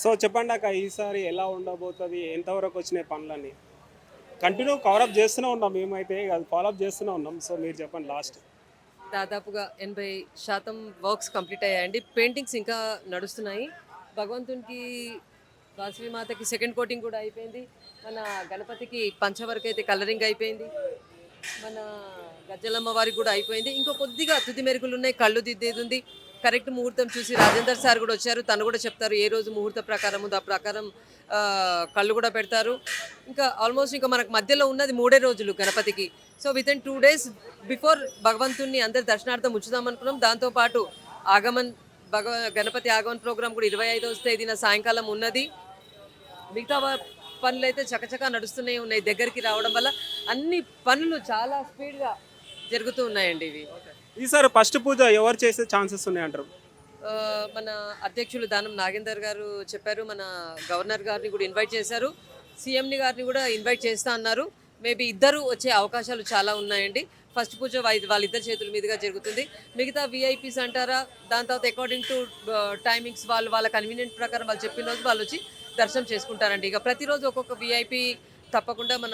So చెప్పండి అక్క ఈసారి ఎలా ఉండబోతుంది? ఎంతవరకు వచ్చినాయి పనులన్నీ? కంటిన్యూ కవరప్ చేస్తూనే ఉన్నాం మేమైతే అది ఫాలోఅప్ చేస్తూనే ఉన్నాం. సో మీరు చెప్పండి లాస్ట్ దాదాపుగా ఎనభై శాతం వర్క్స్ కంప్లీట్ అయ్యాయండి. పెయింటింగ్స్ ఇంకా నడుస్తున్నాయి. భగవంతునికి వాసవిమాతకి సెకండ్ కోటింగ్ కూడా అయిపోయింది. మన గణపతికి పంచవరకు అయితే కలరింగ్ అయిపోయింది. మన గజ్జలమ్మ వారికి కూడా అయిపోయింది. ఇంకో కొద్దిగా తుది మెరుగులు ఉన్నాయి కళ్ళు దిద్దేది ఉంది. కరెక్ట్ ముహూర్తం చూసి రాజేందర్ సార్ కూడా వచ్చారు. తను కూడా చెప్తారు ఏ రోజు ముహూర్త ప్రకారం ఉందో ఆ ప్రకారం కళ్ళు కూడా పెడతారు. ఇంకా ఆల్మోస్ట్ ఇంకా మనకు మధ్యలో ఉన్నది మూడే రోజులు గణపతికి. So with in two days before భగవంతుణ్ణి అందరి దర్శనార్థం ఉంచుదాం అనుకున్నాం. దాంతోపాటు ఆగమన్ భగవ గణపతి ఆగమన్ ప్రోగ్రాం కూడా ఇరవై ఐదవ తేదీన సాయంకాలం ఉన్నది. మిగతా పనులు అయితే చకచకా నడుస్తూనే ఉన్నాయి. దగ్గరికి రావడం వల్ల అన్ని పనులు చాలా స్పీడ్గా జరుగుతూ ఉన్నాయండి ఇవి. ఈసారి ఫస్ట్ పూజ ఎవరు చేసే ఛాన్సెస్ ఉన్నాయంటారు? మన అధ్యక్షులు దానం నాగేందర్ గారు చెప్పారు మన గవర్నర్ గారిని కూడా ఇన్వైట్ చేశారు. సీఎంని గారిని కూడా ఇన్వైట్ చేస్తా అన్నారు. మేబీ ఇద్దరు వచ్చే అవకాశాలు చాలా ఉన్నాయండి. ఫస్ట్ పూజ వాళ్ళిద్దరి చేతుల మీదుగా జరుగుతుంది. మిగతా విఐపీస్ అంటారా దాని తర్వాత అకార్డింగ్ టు టైమింగ్స్ వాళ్ళు వాళ్ళ కన్వీనియంట్ ప్రకారం వాళ్ళు చెప్పిన రోజు వాళ్ళు వచ్చి దర్శనం చేసుకుంటారండి. ఇక ప్రతిరోజు ఒక్కొక్క విఐపీ తప్పకుండా మన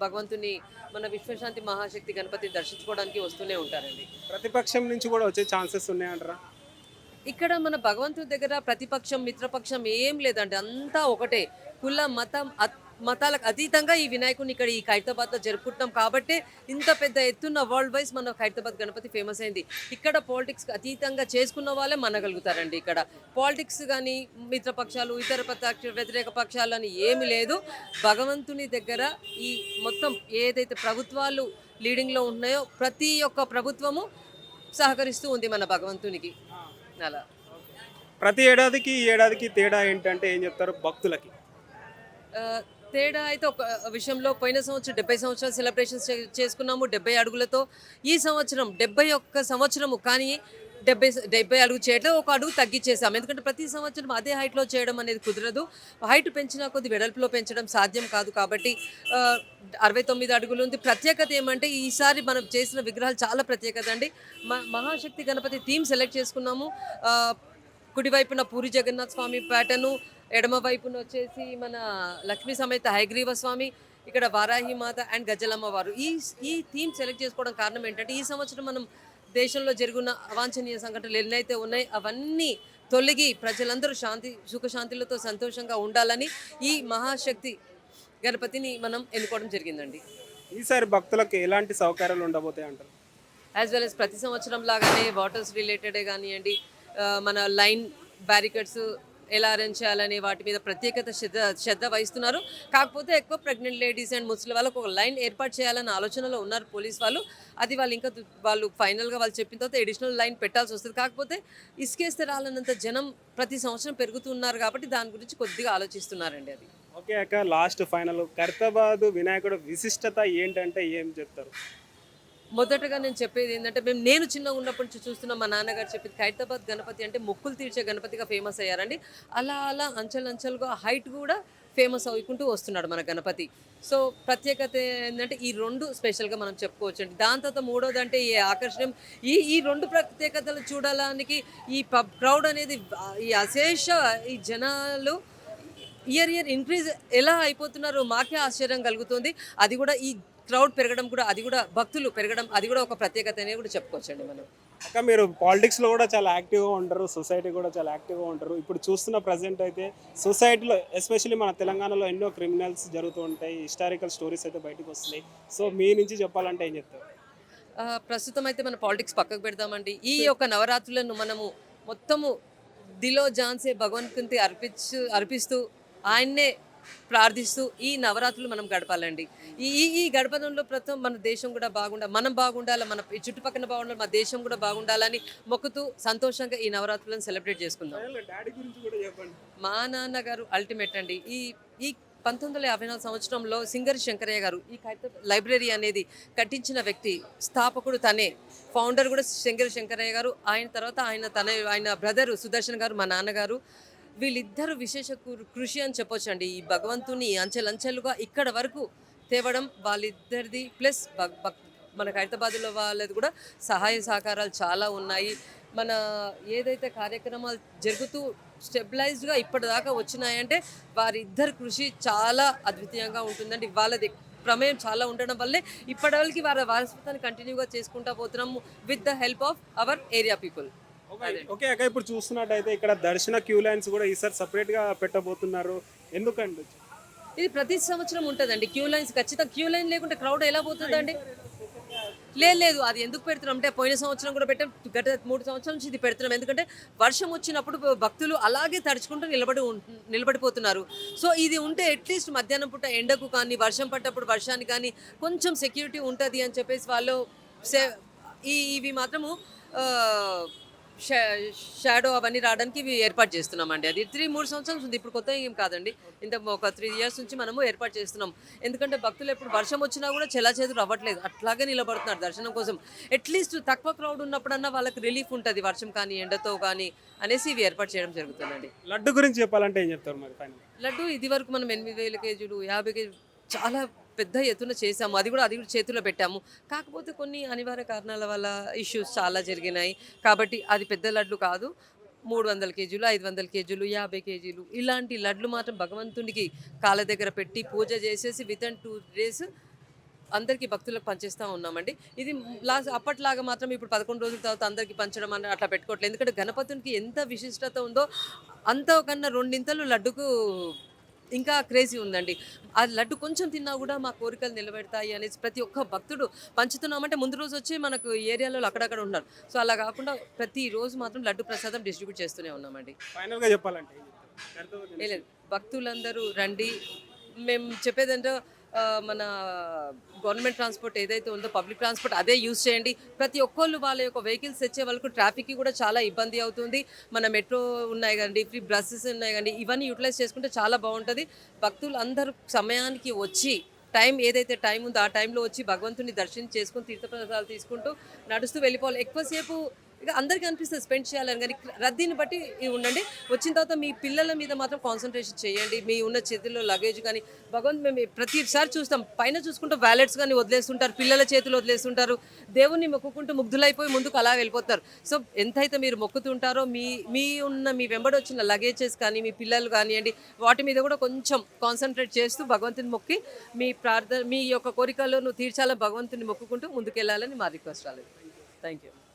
భగవంతుని మన విశ్వశాంతి మహాశక్తి గణపతిని దర్శించుకోవడానికి వస్తూనే ఉంటారండి. ప్రతిపక్షం నుంచి కూడా వచ్చే ఛాన్సెస్ ఉన్నాయంటారా? ఇక్కడ మన భగవంతుడి దగ్గర ప్రతిపక్షం మిత్రపక్షం ఏం లేదండి. అంతా ఒకటే. కుల మతం అత్- మతాలకు అతీతంగా ఈ వినాయకుని ఇక్కడ ఈ ఖైరతాబాద్లో జరుపుకుంటున్నాం కాబట్టి ఇంత పెద్ద ఎత్తున్న వరల్డ్ వైజ్ మన ఖైరతాబాద్ గణపతి ఫేమస్ అయింది. ఇక్కడ పాలిటిక్స్ అతీతంగా చేసుకున్న వాళ్ళే మనగలుగుతారండి ఇక్కడ. పాలిటిక్స్ కానీ మిత్రపక్షాలు ఇతర పక్ష వ్యతిరేక పక్షాలు అని ఏమి లేదు. భగవంతుని దగ్గర ఈ మొత్తం ఏదైతే ప్రభుత్వాలు లీడింగ్లో ఉన్నాయో ప్రతి ఒక్క ప్రభుత్వము సహకరిస్తూ ఉంది మన భగవంతునికి. అలా. ప్రతి ఏడాదికి ఈ ఏడాదికి తేడా ఏంటంటే ఏం చెప్తారు? భక్తులకి. తేడా అయితే ఒక విషయంలో పోయిన సంవత్సరం డెబ్బై సంవత్సరాలు సెలబ్రేషన్స్ చేసుకున్నాము డెబ్బై అడుగులతో. ఈ సంవత్సరం డెబ్బై ఒక్క సంవత్సరము కానీ డెబ్బై డెబ్బై అడుగు చేయడం ఒక అడుగు తగ్గించేసాం ఎందుకంటే ప్రతి సంవత్సరం అదే హైట్లో చేయడం అనేది కుదరదు. హైట్ పెంచినా కొద్ది వెడల్పులో పెంచడం సాధ్యం కాదు కాబట్టి అరవై తొమ్మిది అడుగులు ఉంది. ప్రత్యేకత ఏమంటే ఈసారి మనం చేసిన విగ్రహాలు చాలా ప్రత్యేకత అండి. మ- మహాశక్తి గణపతి థీమ్ సెలెక్ట్ చేసుకున్నాము. కుడివైపున పూరి జగన్నాథ్ స్వామి ప్యాటర్ను ఎడమ వైపున వచ్చేసి మన లక్ష్మీ సమేత హైగ్రీవ స్వామి ఇక్కడ వారాహి మాత అండ్ గజలమ్మ వారు. ఈ ఈ థీమ్ సెలెక్ట్ చేసుకోవడం కారణం ఏంటంటే ఈ సంవత్సరం మనం దేశంలో జరిగిన అవాంఛనీయ సంఘటనలు ఎన్నైతే ఉన్నాయో అవన్నీ తొలగి ప్రజలందరూ శాంతి సుఖశాంతులతో సంతోషంగా ఉండాలని ఈ మహాశక్తి గణపతిని మనం ఎన్నుకోవడం జరిగిందండి. ఈసారి భక్తులకు ఎలాంటి సౌకర్యాలు ఉండబోతాయి అంటారు? యాజ్ వెల్ as ప్రతి సంవత్సరం లాగానే వాటర్స్ రిలేటెడే కానివ్వండి మన లైన్ బ్యారికేడ్స్ ఎలా అరేంజ్ చేయాలని వాటి మీద ప్రత్యేకత శ్రద్ధ శ్రద్ధ వహిస్తున్నారు. కాకపోతే ఎక్కువ ప్రెగ్నెంట్ లేడీస్ అండ్ ముస్లిం వాళ్ళకు ఒక లైన్ ఏర్పాటు చేయాలన్న ఆలోచనలో ఉన్నారు పోలీస్ వాళ్ళు. అది వాళ్ళు ఇంకా వాళ్ళు ఫైనల్గా వాళ్ళు చెప్పిన తర్వాత ఎడిషనల్ లైన్ పెట్టాల్సి వస్తుంది. కాకపోతే ఇసుకేస్తే రాలన్నంత జనం ప్రతి సంవత్సరం పెరుగుతున్నారు కాబట్టి దాని గురించి కొద్దిగా ఆలోచిస్తున్నారండి అది. ఓకే అక్క లాస్ట్ ఫైనల్ కర్తాబాద్ వినాయకుడు విశిష్టత ఏంటంటే ఏం చెప్తారు? మొదటగా నేను చెప్పేది ఏంటంటే మేము నేను చిన్నగా ఉన్నప్పటి నుంచి చూస్తున్న మా నాన్నగారు చెప్పింది ఖైరతాబాద్ గణపతి అంటే మొక్కులు తీర్చే గణపతిగా ఫేమస్ అయ్యారండి. అలా అలా అంచెలంచెలుగా హైట్ కూడా ఫేమస్ అవుకుంటూ వస్తున్నాడు మన గణపతి. సో ప్రత్యేకత ఏంటంటే ఈ రెండు స్పెషల్గా మనం చెప్పుకోవచ్చు అండి దాని తర్వాత మూడోది అంటే ఈ ఆకర్షణం. ఈ ఈ రెండు ప్రత్యేకతలు చూడడానికి ఈ పబ్ క్రౌడ్ అనేది ఈ అశేష ఈ జనాలు ఇయర్ ఇయర్ ఇంక్రీజ్ ఎలా అయిపోతున్నారో మాకే ఆశ్చర్యం కలుగుతుంది. అది కూడా ఈ క్రౌడ్ పెరగడం కూడా అది కూడా భక్తులు పెరగడం అది కూడా ఒక ప్రత్యేకత అనేది కూడా చెప్పుకోవచ్చండి మనం. అక్క మీరు పాలిటిక్స్లో కూడా చాలా యాక్టివ్గా ఉంటారు సొసైటీ కూడా చాలా యాక్టివ్గా ఉంటారు. ఇప్పుడు చూస్తున్న ప్రజెంట్ అయితే సొసైటీలో ఎస్పెషల్లీ మన తెలంగాణలో ఎన్నో క్రిమినల్స్ జరుగుతూ ఉంటాయి హిస్టారికల్ స్టోరీస్ అయితే బయటకు వస్తున్నాయి. సో మీ నుంచి చెప్పాలంటే ఏం చెప్తారు? ప్రస్తుతం అయితే మన పాలిటిక్స్ పక్కకు పెడదామండి. ఈ యొక్క నవరాత్రులను మనము మొత్తము దిలో జాన్సే భగవంతునికి అర్పించు అర్పిస్తూ ఆయన్నే ప్రార్థిస్తూ ఈ నవరాత్రులు మనం గడపాలండి. ఈ ఈ- ఈ గడపడంలో ప్రస్తుతం మన దేశం కూడా బాగుండాలి మనం బాగుండాలి మన ఈ చుట్టుపక్కల బాగుండాలి మన దేశం కూడా బాగుండాలని మొక్కుతూ సంతోషంగా ఈ నవరాత్రులను సెలబ్రేట్ చేసుకుందాం. మా నాన్నగారు అల్టిమేట్ అండి. ఈ ఈ పంతొమ్మిది వందల యాభై నాలుగు సంవత్సరంలో సింగరి శంకరయ్య గారు ఈ లైబ్రరీ అనేది కట్టించిన వ్యక్తి స్థాపకుడు తనే. ఫౌండర్ కూడా సింగరి శంకరయ్య గారు. ఆయన తర్వాత ఆయన తన ఆయన బ్రదర్ సుదర్శన్ గారు మా నాన్నగారు. వీళ్ళిద్దరు విశేష కృ- కృషి అని చెప్పొచ్చు అండి ఈ భగవంతుని అంచెలంచెలుగా ఇక్కడ వరకు తేవడం వాళ్ళిద్దరిది ప్లస్ మన హైదరాబాద్లో వాళ్ళది కూడా సహాయ సహకారాలు చాలా ఉన్నాయి. మన ఏదైతే కార్యక్రమాలు జరుగుతూ స్టెబిలైజ్డ్గా ఇప్పటిదాకా వచ్చినాయంటే వారిద్దరు కృషి చాలా అద్వితీయంగా ఉంటుందండి. వాళ్ళది ప్రమేయం చాలా ఉండడం వల్లే ఇప్పటివరకు వారి వారసత్వాన్ని కంటిన్యూగా చేసుకుంటా పోతున్నాము with the help of our area people okay అక్క ఇప్పుడు చూస్తున్నట్టయితే ఇక్కడ దర్శన క్యూ లైన్స్ కూడా ఈసారి separate గా పెట్టబోతున్నారు. ఎందుకండి? ఇది ప్రతి సంవత్సరం ఉంటుందండి క్యూ లైన్స్. ఖచ్చితంగా క్యూ లైన్ లేకుంటే క్రౌడ్ ఎలా పోతుందండి? లేదు లేదు అది ఎందుకు పెడుతున్నాం అంటే పోయిన సంవత్సరం కూడా పెట్టాం. గత మూడు సంవత్సరాల నుంచి ఇది పెడుతున్నాం. ఎందుకంటే వర్షం వచ్చినప్పుడు భక్తులు అలాగే తడుచుకుంటూ నిలబడి నిలబడిపోతున్నారు. సో ఇది ఉంటే అట్లీస్ట్ మధ్యాహ్నం పూట ఎండకు కానీ వర్షం పడ్డప్పుడు వర్షానికి కానీ కొంచెం సెక్యూరిటీ ఉంటుంది అని చెప్పేసి వాళ్ళు సే ఈ ఇవి మాత్రము షాడో అవన్నీ రావడానికి ఇవి ఏర్పాటు చేస్తున్నామండి. అది త్రీ మూడు సంవత్సరాల నుంచి ఇప్పుడు కొత్త ఏం కాదండి. ఇంత ఒక త్రీ ఇయర్స్ నుంచి మనము ఏర్పాటు చేస్తున్నాం. ఎందుకంటే భక్తులు ఎప్పుడు వర్షం వచ్చినా కూడా చెలా చేతులు అవ్వట్లేదు అట్లాగే నిలబడుతున్నారు దర్శనం కోసం. అట్లీస్ట్ తక్కువ క్రౌడ్ ఉన్నప్పుడన్నా వాళ్ళకి రిలీఫ్ ఉంటుంది. వర్షం కానీ ఎండతో కానీ అనేసి ఇవి ఏర్పాటు చేయడం జరుగుతుందండి. లడ్డు గురించి చెప్పాలంటే ఏం చెప్తారు మరి? లడ్డు ఇది వరకు మనం ఎనిమిది వేల కేజీలు యాభై కేజీలు చాలా పెద్ద ఎత్తున చేసాము అది కూడా అది కూడా చేతిలో పెట్టాము. కాకపోతే కొన్ని అనివార్య కారణాల వల్ల ఇష్యూస్ చాలా జరిగినాయి. కాబట్టి అది పెద్ద లడ్లు కాదు. మూడు వందల కేజీలు ఐదు వందల కేజీలు యాభై కేజీలు ఇలాంటి లడ్లు మాత్రం భగవంతునికి కాళ్ళ దగ్గర పెట్టి పూజ చేసేసి విత్ ఇన్ టూ డేస్ అందరికీ భక్తులకు పంచేస్తూ ఉన్నామండి. ఇది లాస్ట్ అప్పట్లాగా మాత్రం ఇప్పుడు పదకొండు రోజుల తర్వాత అందరికీ పంచడం అని అట్లా పెట్టుకోవట్లేదు. ఎందుకంటే గణపతునికి ఎంత విశిష్టత ఉందో అంతకన్నా రెండింతలు లడ్డుకు ఇంకా క్రేజీ ఉందండి. ఆ లడ్డు కొంచెం తిన్నా కూడా మా కోరికలు నిలబెడతాయి అనేసి ప్రతి ఒక్క భక్తుడు పంచుతున్నామంటే ముందు రోజు వచ్చి మనకు ఏరియాలో అక్కడక్కడ ఉన్నారు. సో అలా కాకుండా ప్రతి రోజు మాత్రం లడ్డు ప్రసాదం డిస్ట్రిబ్యూట్ చేస్తూనే ఉన్నామండి. ఫైనల్గా చెప్పాలంటే భక్తులందరూ రండి. మేము చెప్పేదంటే మన గవర్నమెంట్ ట్రాన్స్పోర్ట్ ఏదైతే ఉందో పబ్లిక్ ట్రాన్స్పోర్ట్ అదే యూజ్ చేయండి. ప్రతి ఒక్కళ్ళు వాళ్ళ యొక్క వెహికల్స్ తెచ్చే వాళ్ళకు ట్రాఫిక్కి కూడా చాలా ఇబ్బంది అవుతుంది. మన మెట్రో ఉన్నాయి కానీ ఫ్రీ బస్సెస్ ఉన్నాయి కానీ ఇవన్నీ యూటిలైజ్ చేసుకుంటే చాలా బాగుంటుంది. భక్తులు అందరూ సమయానికి వచ్చి టైం ఏదైతే టైం ఉందో ఆ టైంలో వచ్చి భగవంతుని దర్శనం చేసుకుని తీర్థప్రసాదాలు తీసుకుంటూ నడుస్తూ వెళ్ళిపోవాలి. ఎక్కువసేపు ఇక అందరికీ అనిపిస్తుంది స్పెండ్ చేయాలని కానీ రద్దీని బట్టి ఉండండి. వచ్చిన తర్వాత మీ పిల్లల మీద మాత్రం కాన్సన్ట్రేషన్ చేయండి. మీ ఉన్న చేతుల్లో లగేజ్ కానీ భగవంత్ మేము ప్రతిసారి చూస్తాం. పైన చూసుకుంటూ వ్యాలెట్స్ కానీ వదిలేస్తుంటారు పిల్లల చేతులు వదిలేస్తుంటారు. దేవుణ్ణి మొక్కుకుంటూ ముగ్ధులైపోయి ముందుకు అలా వెళ్ళిపోతారు. సో ఎంతైతే మీరు మొక్కుతుంటారో మీ మీ ఉన్న మీ వెంబడి వచ్చిన లగేజెస్ కానీ మీ పిల్లలు కానివ్వండి వాటి మీద కూడా కొంచెం కాన్సన్ట్రేట్ చేస్తూ భగవంతుని మొక్కి మీ ప్రార్థన మీ యొక్క కోరికలను తీర్చాలని భగవంతుని మొక్కుకుంటూ ముందుకెళ్ళాలని మా రిక్వెస్ట్ రాలేదు. Thank you